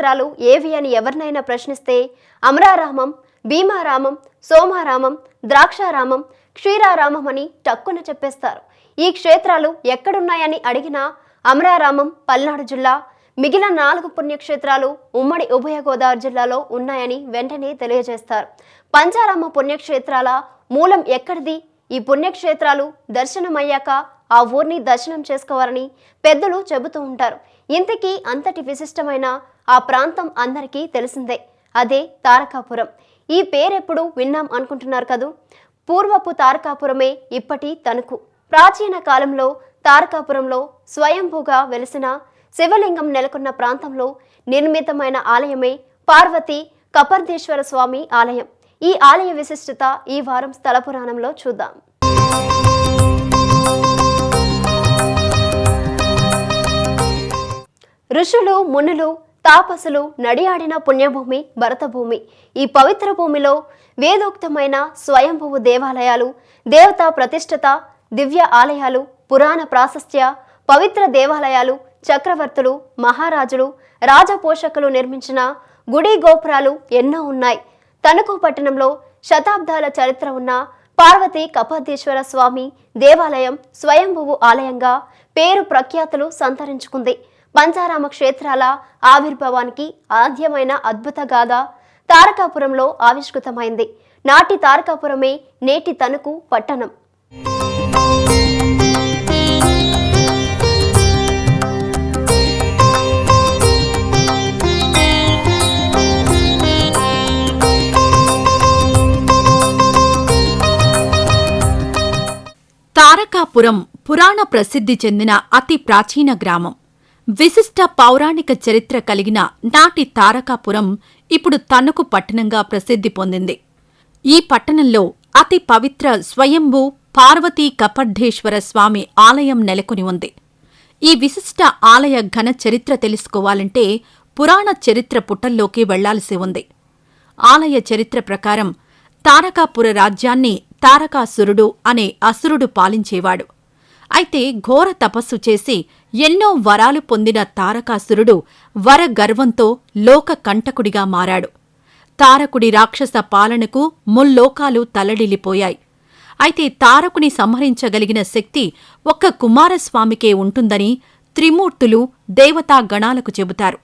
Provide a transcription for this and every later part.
నక్షత్రాలు ఏవి అని ఎవరినైనా ప్రశ్నిస్తే అమరారామం భీమారామం సోమారామం ద్రాక్షారామం క్షీరారామం అని టక్కున చెప్పేస్తారు. ఈ క్షేత్రాలు ఎక్కడున్నాయని అడిగినా అమరారామం పల్నాడు జిల్లా మిగిలిన నాలుగు పుణ్యక్షేత్రాలు ఉమ్మడి ఉభయ గోదావరి జిల్లాలో ఉన్నాయని వెంటనే తెలియజేస్తారు. పంచారామ పుణ్యక్షేత్రాల మూలం ఎక్కడిది? ఈ పుణ్యక్షేత్రాలు దర్శనమయ్యాక ఆ ఊరిని దర్శనం చేసుకోవాలని పెద్దలు చెబుతూ ఉంటారు. ఇంతకీ అంతటి విశిష్టమైన ఆ ప్రాంతం అందరికీ తెలిసిందే. అదే తారకాపురం. ఈ పేరెప్పుడు విన్నాం అనుకుంటున్నారు కదూ? పూర్వపు తారకాపురమే ఇప్పటి తణుకు. ప్రాచీన కాలంలో తారకాపురంలో స్వయంభూగా వెలిసిన శివలింగం నెలకొన్న ప్రాంతంలో నిర్మితమైన ఆలయమే పార్వతి కపర్దేశ్వర స్వామి ఆలయం. ఈ ఆలయ విశిష్టత ఈ వారం స్థల పురాణంలో చూద్దాం. ఋషులు మునులు తాపసులు నడియాడిన పుణ్యభూమి భరతభూమి. ఈ పవిత్ర భూమిలో వేదోక్తమైన స్వయంభువు దేవాలయాలు దేవతా ప్రతిష్ఠత దివ్య ఆలయాలు పురాణ ప్రాశస్త్య పవిత్ర దేవాలయాలు చక్రవర్తులు మహారాజులు రాజపోషకులు నిర్మించిన గుడి గోపురాలు ఎన్నో ఉన్నాయి. తణుకు పట్టణంలో శతాబ్దాల చరిత్ర ఉన్న పార్వతీ కపర్దీశ్వర స్వామి దేవాలయం స్వయంభువు ఆలయంగా పేరు ప్రఖ్యాతులు సంతరించుకుంది. పంచారామ క్షేత్రాల ఆవిర్భావానికి ఆద్యమైన అద్భుత గాథ తారకాపురంలో ఆవిష్కృతమైంది. నాటి తారకాపురమే నేటి తణుకు పట్టణం. తారకాపురం పురాణ ప్రసిద్ధి చెందిన అతి ప్రాచీన గ్రామం. విశిష్ట పౌరాణిక చరిత్ర కలిగిన నాటి తారకాపురం ఇప్పుడు తణుకు పట్టణంగా ప్రసిద్ధి పొందింది. ఈ పట్టణంలో అతి పవిత్ర స్వయంభూ పార్వతీ కపర్ధేశ్వర స్వామి ఆలయం నెలకొని ఉంది. ఈ విశిష్ట ఆలయ ఘన చరిత్ర తెలుసుకోవాలంటే పురాణ చరిత్ర పుటల్లోకి వెళ్ళాల్సి ఉంది. ఆలయ చరిత్ర ప్రకారం తారకాపుర రాజ్యాన్ని తారకాసురుడు అనే అసురుడు పాలించేవాడు. అయితే ఘోర తపస్సు చేసి ఎన్నో వరాలు పొందిన తారకాసురుడు వర గర్వంతో లోక కంటకుడిగా మారాడు. తారకుడి రాక్షస పాలనకు ముల్లోకాలు తలడిల్లిపోయాయి. అయితే తారకుని సంహరించగలిగిన శక్తి ఒక్క కుమారస్వామికే ఉంటుందని త్రిమూర్తులు దేవతాగణాలకు చెబుతారు.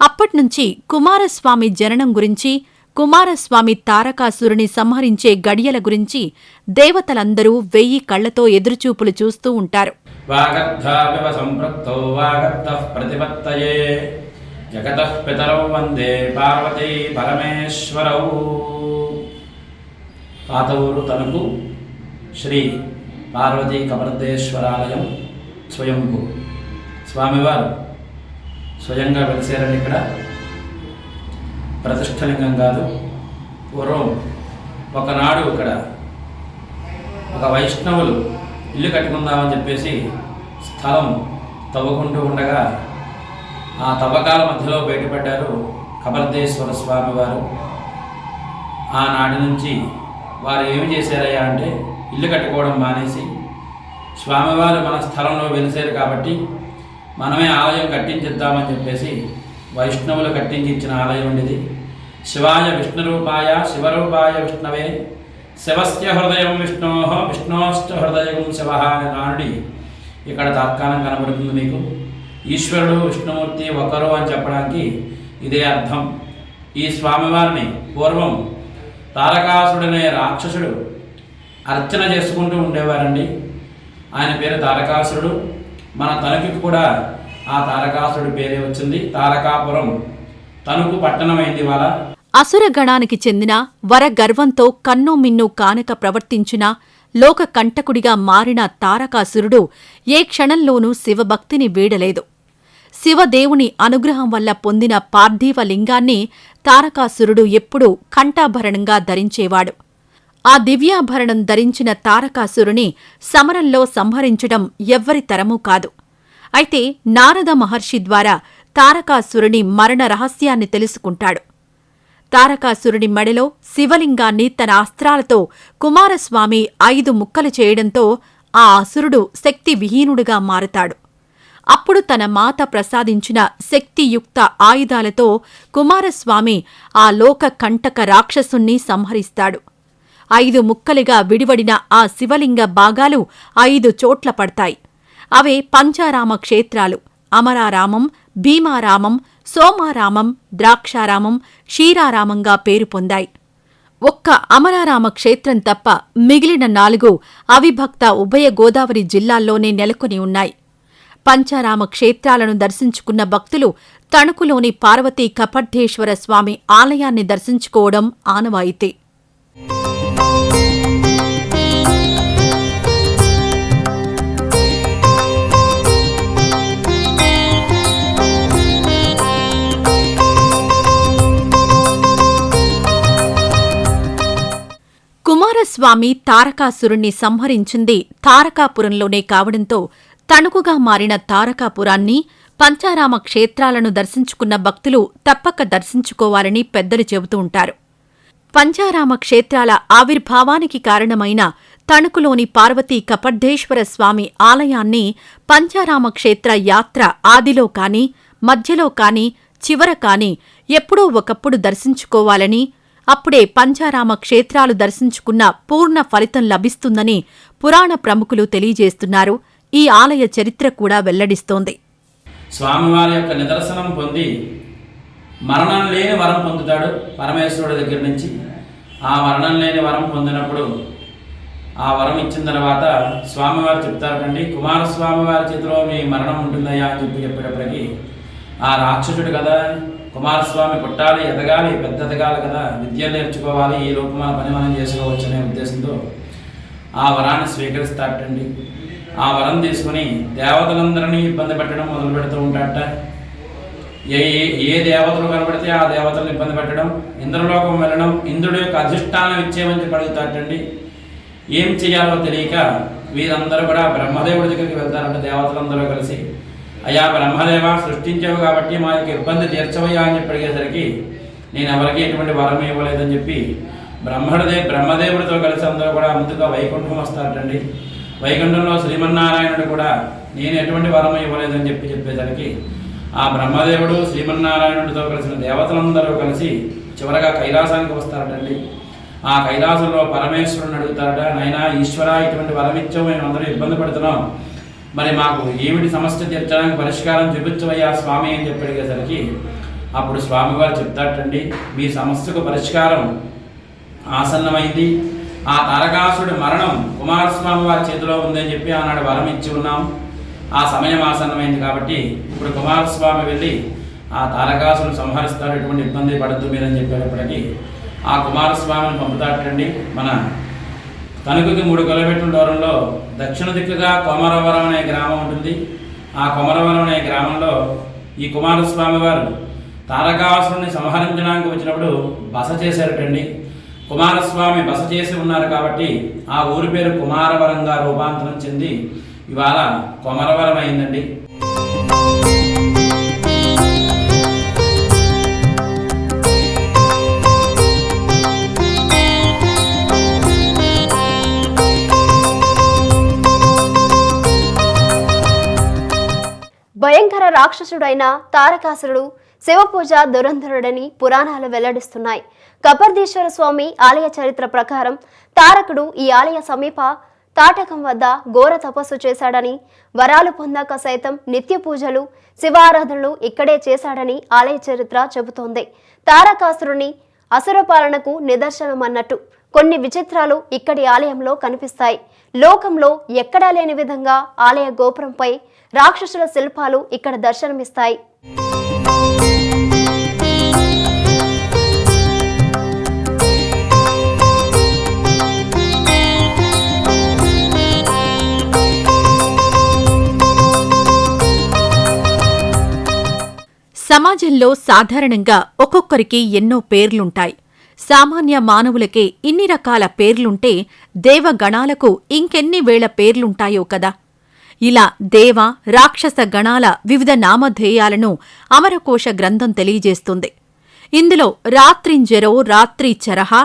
అప్పట్నుంచి కుమారస్వామి జననం గురించి కుమారస్వామి తారకాసురుని సంహరించే గడియల గురించి దేవతలందరూ వెయ్యి కళ్ళతో ఎదురుచూపులు చూస్తూ ఉంటారు. వాగర్ధావివ వందే పార్వతీ పరమేశ్వరౌ. పాత ఊరు శ్రీ పార్వతీ కమర్దేశ్వరాలయం స్వయంభూ. స్వామివారు స్వయంగా వెలిసారండి ఇక్కడ ప్రతిష్టలింగం కాదు. పూర్వం ఒకనాడు ఇక్కడ ఒక వైష్ణవులు ఇల్లు కట్టుకుందామని చెప్పేసి స్థలం తవ్వుకుంటూ ఉండగా ఆ తవ్వకాల మధ్యలో బయటపడ్డారు కబర్దేశ్వర స్వామి వారు. ఆనాటి నుంచి వారు ఏమి చేశారయ్యా అంటే ఇల్లు కట్టుకోవడం మానేసి స్వామివారు మన స్థలంలో వెలిసారు కాబట్టి మనమే ఆలయం కట్టించిద్దామని చెప్పేసి వైష్ణవులు కట్టించి ఇచ్చిన ఆలయం ఉండేది. శివాయ విష్ణురూపాయ శివరూపాయ విష్ణవే. శివస్య హృదయం విష్ణో విష్ణోష్ట హృదయం శివ అనే నానుడి ఇక్కడ తాత్కాలం కనబడుతుంది మీకు. ఈశ్వరుడు విష్ణుమూర్తి ఒకరు అని చెప్పడానికి ఇదే అర్థం. ఈ స్వామివారిని పూర్వం తారకాసుడనే రాక్షసుడు అర్చన చేసుకుంటూ ఉండేవారండి. ఆయన పేరు తారకాసురుడు. మన తనకి కూడా ఆ తారకాసుడి పేరే వచ్చింది. తారకాపురం. తణుకు పట్టణమైంది వాళ్ళ అసురగణానికి చెందిన వర గర్వంతో కన్నో మిన్నూ కానక ప్రవర్తించిన లోక కంటకుడిగా మారిన తారకాసురుడు ఏ క్షణంలోనూ శివభక్తిని వీడలేదు. శివదేవుని అనుగ్రహం వల్ల పొందిన పార్థివ లింగాన్ని తారకాసురుడు ఎప్పుడూ కంఠాభరణంగా ధరించేవాడు. ఆ దివ్యాభరణం ధరించిన తారకాసురుని సమరంలో సంహరించడం ఎవ్వరి తరమూ కాదు. అయితే నారద మహర్షి ద్వారా తారకాసురుని మరణ రహస్యాన్ని తెలుసుకుంటాడు. తారకాసురుడి మెడలో శివలింగాన్ని తన అస్త్రాలతో కుమారస్వామి ఐదు ముక్కలు చేయడంతో ఆ అసురుడు శక్తి విహీనుడుగా మారుతాడు. అప్పుడు తన మాత ప్రసాదించిన శక్తియుక్త ఆయుధాలతో కుమారస్వామి ఆ లోక కంటక రాక్షసుణ్ణి సంహరిస్తాడు. ఐదు ముక్కలుగా విడివడిన ఆ శివలింగ భాగాలు ఐదు చోట్ల పడతాయి. అవే పంచారామ క్షేత్రాలు. అమరారామం భీమారామం సోమారామం ద్రాక్షారామం క్షీరారామంగా పేరు పొందాయి. ఒక్క అమరారామ క్షేత్రం తప్ప మిగిలిన నాలుగు అవిభక్త ఉభయ గోదావరి జిల్లాల్లోనే నెలకొని ఉన్నాయి. పంచారామ క్షేత్రాలను దర్శించుకున్న భక్తులు తణుకులోని పార్వతీ కపడ్డేశ్వర స్వామి ఆలయాన్ని దర్శించుకోవడం ఆనవాయితీ. స్వామి తారకాసురుణ్ణి సంహరించింది తారకాపురంలోనే కావడంతో తణుకుగా మారిన తారకాపురాన్ని పంచారామ క్షేత్రాలను దర్శించుకున్న భక్తులు తప్పక దర్శించుకోవాలని పెద్దలు చెబుతూ ఉంటారు. పంచారామ క్షేత్రాల ఆవిర్భావానికి కారణమైన తణుకులోని పార్వతీ కపర్ధేశ్వర స్వామి ఆలయాన్ని పంచారామ క్షేత్ర యాత్ర ఆదిలో కాని మధ్యలో కాని చివర కాని ఎప్పుడో ఒకప్పుడు దర్శించుకోవాలని అప్పుడే పంచారామ క్షేత్రాలు దర్శించుకున్న పూర్ణ ఫలితం లభిస్తుందని పురాణ ప్రముఖులు తెలియజేస్తున్నారు. ఈ ఆలయ చరిత్ర కూడా వెల్లడిస్తోంది. స్వామివారి యొక్క నిదర్శనం పొంది మరణం లేని వరం పొందుతాడు పరమేశ్వరుడి దగ్గర నుంచి. ఆ మరణం లేని వరం పొందినప్పుడు ఆ వరం ఇచ్చిన తర్వాత స్వామివారు చెప్తారండి కుమారస్వామి వారి చేతిలో మీ మరణం ఉంటుందయ్యా అని చెప్పి చెప్పేటప్పటికీ ఆ రాక్షసుడు కదా. కుమారస్వామి పుట్టాలి ఎదగాలి పెద్ద ఎదగాలి కదా. విద్య నేర్చుకోవాలి ఈ లోపు మన పని మనం చేసుకోవచ్చు అనే ఉద్దేశంతో ఆ వరాన్ని స్వీకరిస్తాటండి ఆ వరం తీసుకుని దేవతలందరినీ ఇబ్బంది పెట్టడం మొదలు పెడుతూ ఉంటాడట ఏ ఏ- ఏ దేవతలు కనబడితే ఆ దేవతలను ఇబ్బంది పెట్టడం ఇంద్రలోకం వెళ్ళడం ఇంద్రుడి యొక్క అధిష్టానం ఇచ్చేమని చెప్పి అడుగుతాటండి ఏం చేయాలో తెలియక వీరందరూ కూడా బ్రహ్మదేవుడి దగ్గరికి వెళ్తారంట దేవతలందరూ కలిసి. అయ్యా బ్రహ్మదేవ సృష్టించావు కాబట్టి మా యొక్క ఇబ్బంది తీర్చవయ్యా అని చెప్పి అడిగేసరికి నేను ఎవరికి ఎటువంటి వరం ఇవ్వలేదని చెప్పి బ్రహ్మడే బ్రహ్మదేవుడితో కలిసి అందరూ కూడా ముందుగా వైకుంఠం వస్తారటండి. వైకుంఠంలో శ్రీమన్నారాయణుడు కూడా నేను ఎటువంటి వరం ఇవ్వలేదని చెప్పి చెప్పేసరికి ఆ బ్రహ్మదేవుడు శ్రీమన్నారాయణుడితో కలిసిన దేవతలందరూ కలిసి చివరగా కైలాసానికి వస్తారటండి. ఆ కైలాసంలో పరమేశ్వరుని అడుగుతారట నైనా ఈశ్వర ఇటువంటి వరం ఇచ్చావు మేము అందరూ ఇబ్బంది పడుతున్నాం. మరి మాకు ఏమిటి సమస్య తీర్చడానికి పరిష్కారం చూపించవయ్యా స్వామి అని చెప్పి అప్పుడు స్వామివారు చెప్తాటండి మీ సమస్యకు పరిష్కారం ఆసన్నమైంది. ఆ తారకాసుడి మరణం కుమారస్వామి వారి చేతిలో ఉందని చెప్పి ఆనాడు వరం ఇచ్చి ఉన్నాం. ఆ సమయం ఆసన్నమైంది కాబట్టి ఇప్పుడు కుమారస్వామి వెళ్ళి ఆ తారకాసుడు సంహరిస్తాడు ఎటువంటి ఇబ్బంది పడద్దు మీరని చెప్పేటప్పటికీ ఆ కుమారస్వామిని పంపుతాటండి మన తణుకుకి మూడు కిలోమీటర్ల దూరంలో దక్షిణ దిక్కుగా కోమరవరం అనే గ్రామం ఉంటుంది. ఆ కొమరవరం అనే గ్రామంలో ఈ కుమారస్వామి వారు తారకాసురుని సంహరించడానికి వచ్చినప్పుడు బస చేశారటండి. కుమారస్వామి బస చేసి ఉన్నారు కాబట్టి ఆ ఊరి పేరు కుమారవరంగా రూపాంతరం చెంది ఇవాళ కొమరవరం అయిందండి. రాక్షసుడైన తారకాసురుడు శివపూజ దురంధరుడని పురాణాలు వెల్లడిస్తున్నాయి. కపర్దీశ్వర స్వామి ఆలయ చరిత్ర ప్రకారం తారకుడు ఈ ఆలయ సమీప తాటకం వద్ద ఘోర తపస్సు చేశాడని వరాలు పొందాక సైతం నిత్య పూజలు శివారాధనలు ఇక్కడే చేశాడని ఆలయ చరిత్ర చెబుతోంది. తారకాసురుని అసురపాలనకు నిదర్శనం అన్నట్టు కొన్ని విచిత్రాలు ఇక్కడి ఆలయంలో కనిపిస్తాయి. లోకంలో ఎక్కడా లేని విధంగా ఆలయ గోపురంపై రాక్షసుల శిల్పాలు ఇక్కడ దర్శనమిస్తాయి. సమాజంలో సాధారణంగా ఒక్కొక్కరికి ఎన్నో పేర్లుంటాయి. సామాన్య మానవులకే ఇన్ని రకాల పేర్లుంటే దేవగణాలకు ఇంకెన్ని వేళ పేర్లుంటాయో కదా? ఇలా దేవ రాక్షస గణాల వివిధ నామధేయాలను అమరకోశ గ్రంథం తెలియజేస్తుంది. ఇందులో రాత్రింజరో రాత్రిచరహ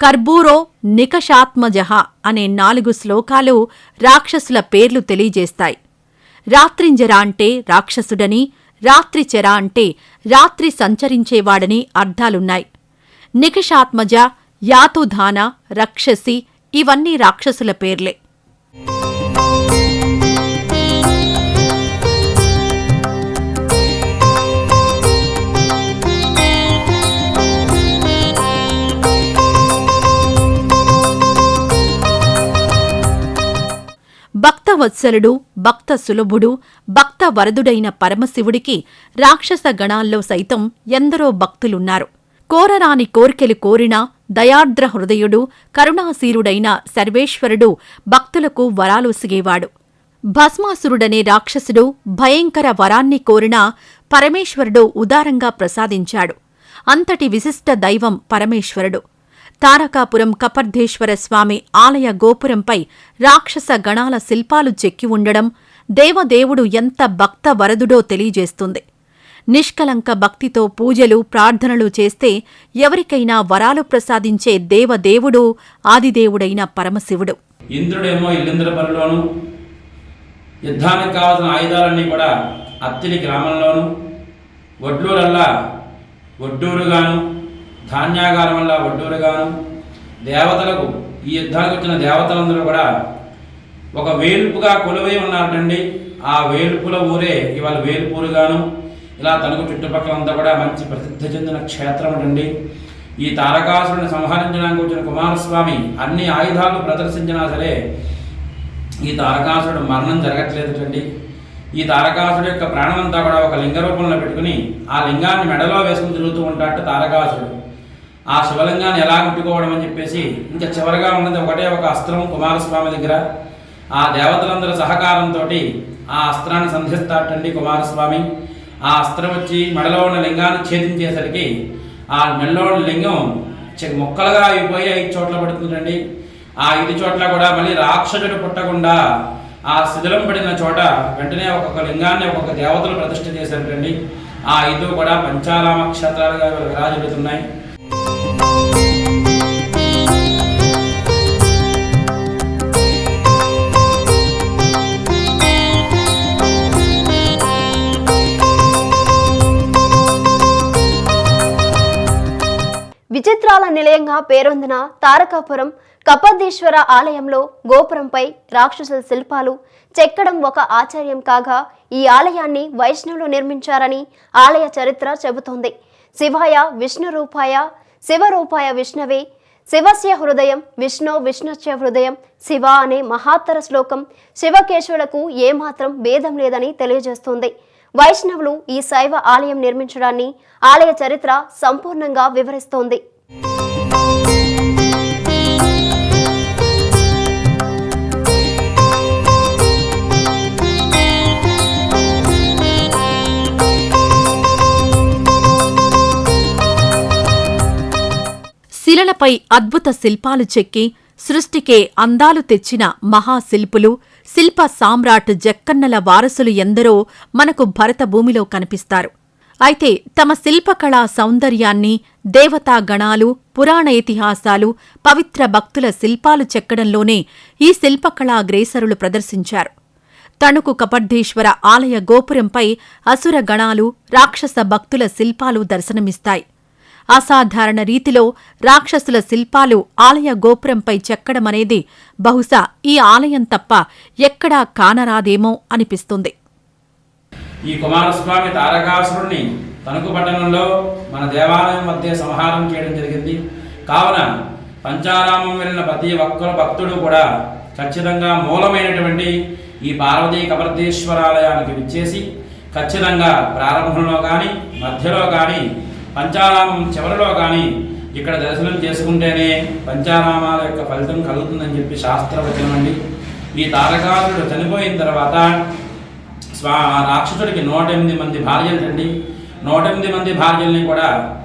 కర్బూరో నికషాత్మజహ అనే నాలుగు శ్లోకాలు రాక్షసుల పేర్లు తెలియజేస్తాయి. రాత్రింజర అంటే రాక్షసుడని రాత్రిచెర అంటే రాత్రి సంచరించేవాడని అర్థాలున్నాయి. నికషాత్మజ యాతుధాన రక్షసి ఇవన్నీ రాక్షసుల పేర్లే. భక్తవత్సలుడు భక్త సులభుడు భక్త వరదుడైన పరమశివుడికి రాక్షస గణాల్లో సైతం ఎందరో భక్తులున్నారు. కోరరాని కోర్కెలు కోరినా దయార్ద్ర హృదయుడు కరుణాశీరుడైన సర్వేశ్వరుడు భక్తులకు వరాలుసిగేవాడు భస్మాసురుడనే రాక్షసుడు భయంకర వరాన్ని కోరినా పరమేశ్వరుడు ఉదారంగా ప్రసాదించాడు. అంతటి విశిష్ట దైవం పరమేశ్వరుడు. తారకాపురం కపర్ధేశ్వర స్వామి ఆలయ గోపురంపై రాక్షస గణాల శిల్పాలు చెక్కి ఉండడం దేవదేవుడు ఎంత భక్త వరదుడో తెలియజేస్తుంది. నిష్కలంక భక్తితో పూజలు ప్రార్థనలు చేస్తే ఎవరికైనా వరాలు ప్రసాదించే దేవదేవుడు ఆదిదేవుడైన పరమశివుడు. ఇంద్రుడేమో ఇల్లింద్ర పనిలోను యుద్ధానికి కావాల్సిన ఆయుధాలన్నీ కూడా అత్తిలి గ్రామంలోను వడ్లూరల్లా వడ్డూరుగాను ధాన్యాగారం వల్ల వడ్డూరుగాను దేవతలకు ఈ యుద్ధానికి వచ్చిన దేవతలందరూ కూడా ఒక వేలుపుగా కొలువై ఉన్నారటండి. ఆ వేలుపుల ఊరే ఇవాళ వేల్పూరుగాను ఇలా తణుకు చుట్టుపక్కలంతా కూడా మంచి ప్రసిద్ధి చెందిన క్షేత్రం అండి ఈ తారకాసురుని సంహరించడానికి వచ్చిన కుమారస్వామి అన్ని ఆయుధాలు ప్రదర్శించినా సరే ఈ తారకాసురుడు మరణం జరగట్లేదుటండి. ఈ తారకాసుడు యొక్క ప్రాణమంతా కూడా ఒక లింగ రూపంలో పెట్టుకుని ఆ లింగాన్ని మెడలో వేసుకుని తిరుగుతూ ఉంటాడు తారకాసుడు ఆ శివలింగాన్ని ఎలా ముట్టుకోవడం అని చెప్పేసి ఇంకా చివరిగా ఉన్నది ఒకటే ఒక అస్త్రం కుమారస్వామి దగ్గర. ఆ దేవతలందరి సహకారంతో ఆ అస్త్రాన్ని సంధిస్తాటండి కుమారస్వామి. ఆ అస్త్రం వచ్చి మెడలో ఉన్న లింగాన్ని ఛేదించేసరికి ఆ మెడలో ఉన్న లింగం చి- ముక్కలుగా అయిపోయి ఐదు చోట్ల పడుతుందండి. ఆ ఐదు చోట్ల కూడా మళ్ళీ రాక్షసుడు పుట్టకుండా ఆ శిథిలం పడిన చోట వెంటనే ఒక్కొక్క లింగాన్ని ఒక్కొక్క దేవతలు ప్రతిష్ఠ చేశారటండి. ఆ ఐదు కూడా పంచారామ క్షేత్రాలుగా విరాజిల్లుతున్నాయి. విచిత్రాల నిలయంగా పేరొందిన తారకాపురం కపర్దీశ్వర ఆలయంలో గోపురంపై రాక్షసుల శిల్పాలు చెక్కడం ఒక ఆశ్చర్యం కాగా ఈ ఆలయాన్ని వైష్ణవులు నిర్మించారని ఆలయ చరిత్ర చెబుతోంది. శివాయ విష్ణు రూపాయ శివరూపాయ విష్ణవే. శివస్య హృదయం విష్ణు విష్ణుస్య హృదయం. శివ అనే మహాత్తర శ్లోకం శివకేశవులకు ఏమాత్రం భేదం లేదని తెలియజేస్తుంది. వైష్ణవులు ఈ శైవ ఆలయం నిర్మించడాన్ని ఆలయ చరిత్ర సంపూర్ణంగా వివరిస్తోంది. శిలలపై అద్భుత శిల్పాలు చెక్కి సృష్టికే అందాలు తెచ్చిన మహాశిల్పులు శిల్ప సామ్రాట్ జక్కన్నల వారసులు ఎందరో మనకు భరతభూమిలో కనిపిస్తారు. అయితే తమ శిల్పకళా సౌందర్యాన్ని దేవతా గణాలు పురాణ ఇతిహాసాలు పవిత్ర భక్తుల శిల్పాలు చెక్కడంలోనే ఈ శిల్పకళా గ్రేసరులు ప్రదర్శించారు. తణుకు కపర్ధేశ్వర ఆలయ గోపురంపై అసుర గణాలు రాక్షస భక్తుల శిల్పాలు దర్శనమిస్తాయి. అసాధారణ రీతిలో రాక్షసుల శిల్పాలు ఆలయ గోపురంపై చెక్కడమనేది బహుశా ఈ ఆలయం తప్ప ఎక్కడా కానరాదేమో అనిపిస్తుంది. ఈ కుమారస్వామి తారకాసురుణ్ణి తణుకు పట్టణంలో మన దేవాలయం మధ్య సంహారం చేయడం జరిగింది. కావున పంచారామం వెళ్ళిన ప్రతి ఒక్కరు భక్తుడు కూడా ఖచ్చితంగా మూలమైనటువంటి ఈ పార్వతీ కపర్దేశ్వరాలయానికి విచ్చేసి ఖచ్చితంగా ప్రారంభంలో కానీ మధ్యలో కానీ పంచారామం చివరిలో కానీ ఇక్కడ దర్శనం చేసుకుంటేనే పంచారామాల యొక్క ఫలితం కలుగుతుందని చెప్పి శాస్త్రవచనం అండి. ఈ తారకారుడు చనిపోయిన తర్వాత స్వా రాక్షసుడికి నూట ఎనిమిది మంది భార్యలు అండి. నూట ఎనిమిది మంది భార్యల్ని కూడా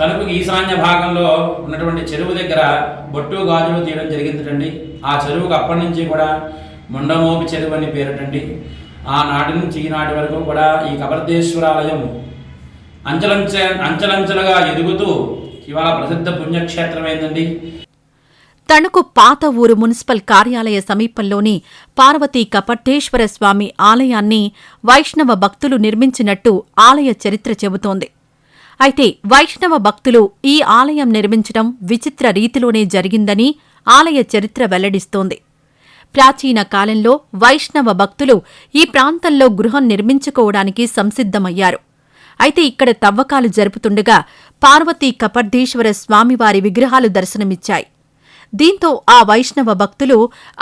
తణుకు ఈశాన్య భాగంలో ఉన్నటువంటి చెరువు దగ్గర బొట్టు గాజులు తీయడం జరిగిందండి ఆ చెరువుకు అప్పటి నుంచి కూడా ముండమోపి చెరువు అని పేరటండి. ఆ నుంచి ఈనాటి వరకు కూడా ఈ కబర్దేశ్వరాలయం అంచలంచె అంచలంచలుగా ఎదుగుతూ ఇవాళ ప్రసిద్ధ పుణ్యక్షేత్రమైందండి తణుకు పాత ఊరు మున్సిపల్ కార్యాలయ సమీపంలోని పార్వతీ కపట్టేశ్వర స్వామి ఆలయాన్ని వైష్ణవ భక్తులు నిర్మించినట్టు ఆలయ చరిత్ర చెబుతోంది. అయితే వైష్ణవ భక్తులు ఈ ఆలయం నిర్మించడం విచిత్ర రీతిలోనే జరిగిందని ఆలయ చరిత్ర వెల్లడిస్తోంది. ప్రాచీన కాలంలో వైష్ణవ భక్తులు ఈ ప్రాంతంలో గృహం నిర్మించుకోవడానికి సంసిద్ధమయ్యారు. అయితే ఇక్కడ తవ్వకాలు జరుపుతుండగా పార్వతీ కపర్ధీశ్వర స్వామివారి విగ్రహాలు దర్శనమిచ్చాయి. దీంతో ఆ వైష్ణవ భక్తులు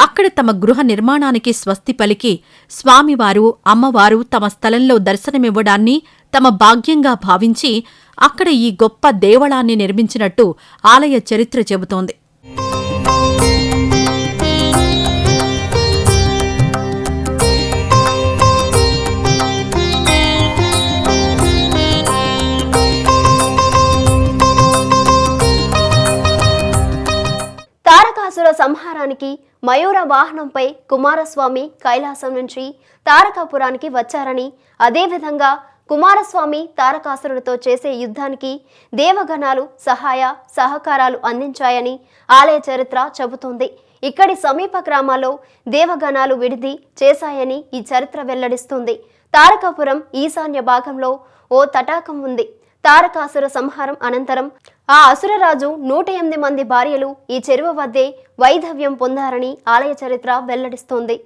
అక్కడ తమ గృహ నిర్మాణానికి స్వస్తి పలికి స్వామివారు అమ్మవారు తమ స్థలంలో దర్శనమివ్వడాన్ని తమ భాగ్యంగా భావించి అక్కడ ఈ గొప్ప దేవళాన్ని నిర్మించినట్టు ఆలయ చరిత్ర చెబుతోంది. తారకాసుర సంహారానికి మయూర వాహనంపై కుమారస్వామి కైలాసం నుంచి తారకాపురానికి వచ్చారని అదేవిధంగా కుమారస్వామి తారకాసురుడితో చేసే యుద్ధానికి దేవగణాలు సహాయ సహకారాలు అందించాయని ఆలయ చరిత్ర చెబుతోంది. ఇక్కడి సమీప గ్రామాల్లో దేవగణాలు విడిది చేశాయని ఈ చరిత్ర వెల్లడిస్తుంది. తారకాపురం ఈశాన్య భాగంలో ఓ తటాకం ఉంది. తారకాసుర సంహారం అనంతరం ఆ అసురరాజు నూట ఎనిమిది మంది భార్యలు ఈ చెరువు వద్దే వైధవ్యం పొందారని ఆలయ చరిత్ర వెల్లడిస్తోంది.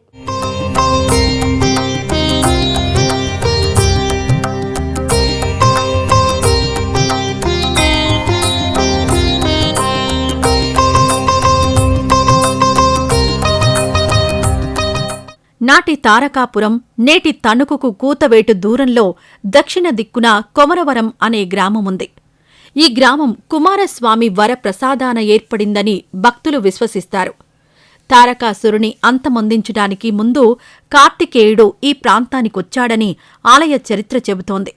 నాటి తారకాపురం నేటి తణుకుకు కూతవేటు దూరంలో దక్షిణ దిక్కున కొమరవరం అనే గ్రామముంది. ఈ గ్రామం కుమారస్వామి వరప్రసాదాన ఏర్పడిందని భక్తులు విశ్వసిస్తారు. తారకాసురుని అంతమొందించడానికి ముందు కార్తికేయుడు ఈ ప్రాంతానికొచ్చాడని ఆలయ చరిత్ర చెబుతోంది.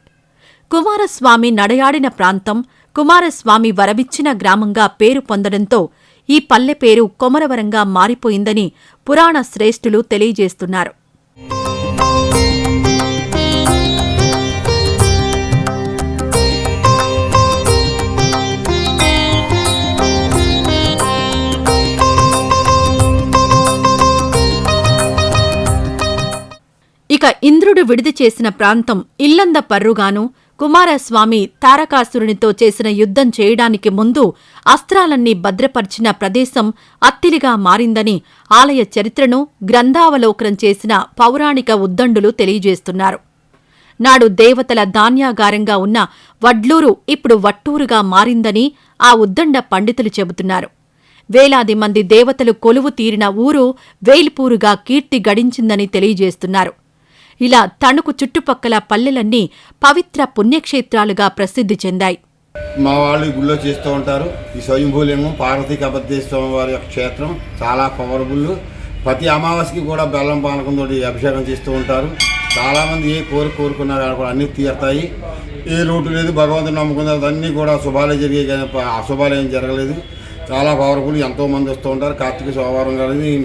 కుమారస్వామి నడయాడిన ప్రాంతం కుమారస్వామి వరమిచ్చిన గ్రామంగా పేరు పొందడంతో ఈ పల్లె పేరు కొమరవరంగా మారిపోయిందని పురాణ శ్రేష్ఠులు తెలియజేస్తున్నారు. ఇక ఇంద్రుడు విడిది చేసిన ప్రాంతం ఇల్లంద పర్రుగాను కుమారస్వామి తారకాసురునితో చేసిన యుద్ధం చేయడానికి ముందు అస్త్రాలన్నీ భద్రపర్చిన ప్రదేశం అత్తిలిగా మారిందని ఆలయ చరిత్రను గ్రంథావలోకనం చేసిన పౌరాణిక ఉద్దండులు తెలియజేస్తున్నారు. నాడు దేవతల ధాన్యాగారంగా ఉన్న వడ్లూరు ఇప్పుడు వట్టూరుగా మారిందని ఆ ఉద్దండ పండితులు చెబుతున్నారు. వేలాది మంది దేవతలు కొలువు తీరిన ఊరు వేల్పూరుగా కీర్తి గడించిందని తెలియజేస్తున్నారు. ఇలా తణుకు చుట్టుపక్కల పల్లెలన్నీ పవిత్ర పుణ్యక్షేత్రాలుగా ప్రసిద్ధి చెందాయి. మా వాళ్ళు గుళ్ళో చేస్తూ ఉంటారు. ఈ స్వయంభూలింగం పార్వతీ స్వామి వారి యొక్క క్షేత్రం. చాలా పవర్ఫుల్ ప్రతి అమావాస్యకి కూడా బెల్లం పానకంతో అభిషేకం చేస్తూ ఉంటారు. చాలామంది ఏ కోరిక కోరుకున్నారు కూడా అన్నీ తీరుతాయి. ఏ లోటు లేదు. భగవంతుని నమ్ముకున్నారు అన్నీ కూడా శుభాలే జరిగాయి కానీ అశుభాలు ఏం జరగలేదు. చాలా పవర్ఫుల్ ఎంతోమంది వస్తూ ఉంటారు. కార్తీక సోమవారం కానీ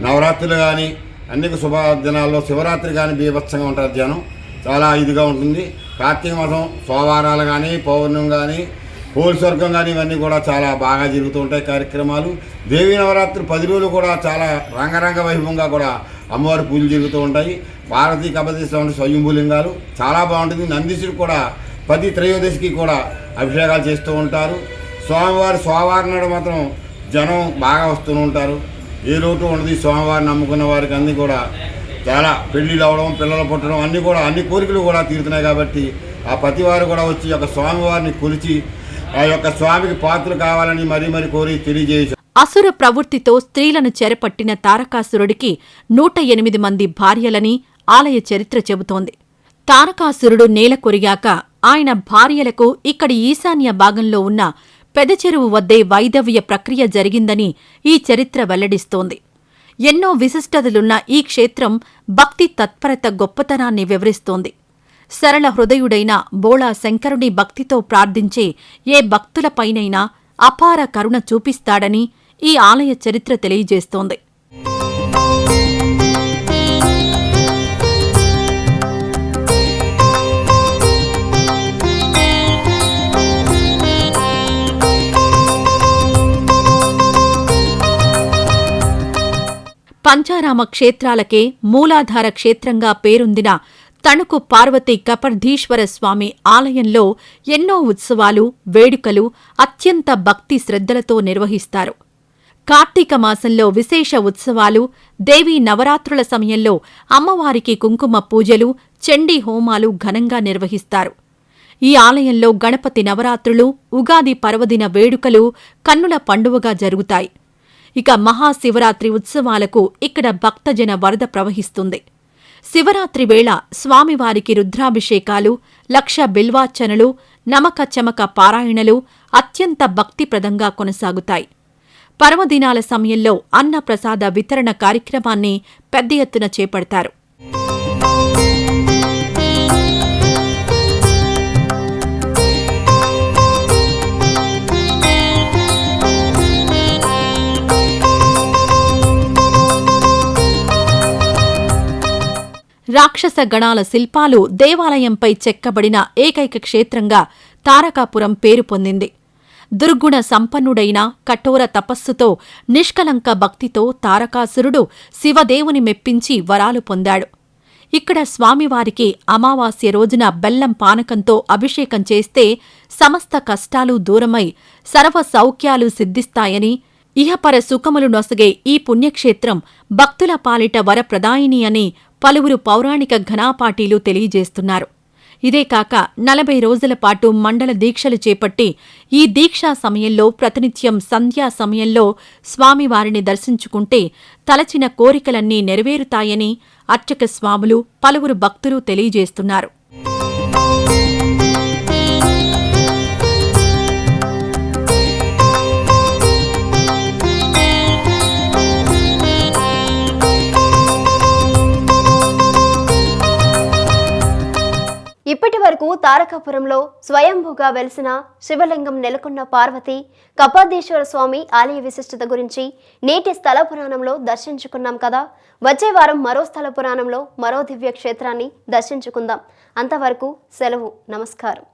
నవరాత్రులు కానీ అనేక శుభ దినాల్లో శివరాత్రి కానీ బీభత్సంగా ఉంటారు జనం చాలా ఇదిగా ఉంటుంది. కార్తీక మాసం సోమవారాలు కానీ పౌర్ణమి కానీ పోలి స్వర్గం కానీ ఇవన్నీ కూడా చాలా బాగా జరుగుతూ ఉంటాయి కార్యక్రమాలు. దేవీ నవరాత్రి పది రోజులు కూడా చాలా రంగరంగ వైభవంగా కూడా అమ్మవారి పూజలు జరుగుతూ ఉంటాయి. భారతీ కబదీశ్వరం స్వయంభూలింగాలు చాలా బాగుంటుంది. నందీశుడు కూడా పది త్రయోదశికి కూడా అభిషేకాలు చేస్తూ ఉంటారు. స్వామివారి సోమవారం నాడు మాత్రం జనం బాగా వస్తూ ఉంటారు. ఏ లోటు ఉండదు. ఈ స్వామివారిని నమ్ముకున్న వారికి అన్నీ కూడా చాలా పెళ్ళిళ్ళు అవడం పిల్లలు పుట్టడం అన్నీ కూడా అన్ని కోరికలు కూడా తీరుతున్నాయి కాబట్టి ఆ ప్రతి వారు కూడా వచ్చి ఒక యొక్క స్వామివారిని కొలిచి ఆ యొక్క స్వామికి పాత్రలు కావాలని మరీ మరీ కోరి తెలియజేసి అసుర ప్రవృత్తితో స్త్రీలను చెరపట్టిన తారకాసురుడికి నూట ఎనిమిది మంది భార్యలని ఆలయ చరిత్ర చెబుతోంది. తారకాసురుడు నేల కొరిగాక ఆయన భార్యలకు ఇక్కడి ఈశాన్య భాగంలో ఉన్న పెదచెరువు వద్దే వైదవ్య ప్రక్రియ జరిగిందని ఈ చరిత్ర వెల్లడిస్తోంది. ఎన్నో విశిష్టతలున్న ఈ క్షేత్రం భక్తి తత్పరత గొప్పతనాన్ని వివరిస్తోంది. సరళ హృదయుడైన బోళా శంకరుని భక్తితో ప్రార్థించే ఏ భక్తులపైనైనా అపార కరుణ చూపిస్తాడని ఈ ఆలయ చరిత్ర తెలియజేస్తోంది. పంచారామ క్షేత్రాలకే మూలాధార క్షేత్రంగా పేరొందిన తణుకు పార్వతి కపర్ధీశ్వర స్వామి ఆలయంలో ఎన్నో ఉత్సవాలు వేడుకలు అత్యంత భక్తి శ్రద్ధలతో నిర్వహిస్తారు. కార్తీక మాసంలో విశేష ఉత్సవాలు దేవీ నవరాత్రుల సమయంలో అమ్మవారికి కుంకుమ పూజలు చండీ హోమాలు ఘనంగా నిర్వహిస్తారు. ఈ ఆలయంలో గణపతి నవరాత్రులు ఉగాది పర్వదిన వేడుకలు కన్నుల పండువగా జరుగుతాయి. ఇక మహాశివరాత్రి ఉత్సవాలకు ఇక్కడ భక్తజన వరద ప్రవహిస్తుంది. శివరాత్రి వేళ స్వామివారికి రుద్రాభిషేకాలు లక్ష బిల్వార్చనలు నమక చమక పారాయణలు అత్యంత భక్తిప్రదంగా కొనసాగుతాయి. పర్వదినాల సమయంలో అన్నప్రసాద వితరణ కార్యక్రమాన్ని పెద్ద ఎత్తున చేపడతారు. రాక్షస గణాల శిల్పాలు దేవాలయంపై చెక్కబడిన ఏకైక క్షేత్రంగా తారకాపురం పేరు పొందింది. దుర్గుణ సంపన్నుడైన కఠోర తపస్సుతో నిష్కలంక భక్తితో తారకాసురుడు శివదేవుని మెప్పించి వరాలు పొందాడు. ఇక్కడ స్వామివారికి అమావాస్య రోజున బెల్లం పానకంతో అభిషేకం చేస్తే సమస్త కష్టాలు దూరమై సర్వ సౌఖ్యాలు సిద్ధిస్తాయని ఇహపర సుఖములు నొసగే ఈ పుణ్యక్షేత్రం భక్తుల పాలిట వరప్రదాయిని అని పలువురు పౌరాణిక ఘనాపాటీలు తెలియజేస్తున్నారు. ఇదే కాక నలభై రోజుల పాటు మండల దీక్షలు చేపట్టి ఈ దీక్షా సమయంలో ప్రతినిత్యం సంధ్యా సమయంలో స్వామివారిని దర్శించుకుంటే తలచిన కోరికలన్నీ నెరవేరుతాయని అర్చక స్వాములు పలువురు భక్తులు తెలియజేస్తున్నారు. ఇప్పటి వరకు తారకాపురంలో స్వయంభూగా వెలిసిన శివలింగం నెలకొన్న పార్వతి కపాదీశ్వర స్వామి ఆలయ విశిష్టత గురించి నేటి స్థల పురాణంలో దర్శించుకున్నాం కదా. వచ్చే వారం మరో స్థల పురాణంలో మరో దివ్య క్షేత్రాన్ని దర్శించుకుందాం. అంతవరకు సెలవు. నమస్కారం.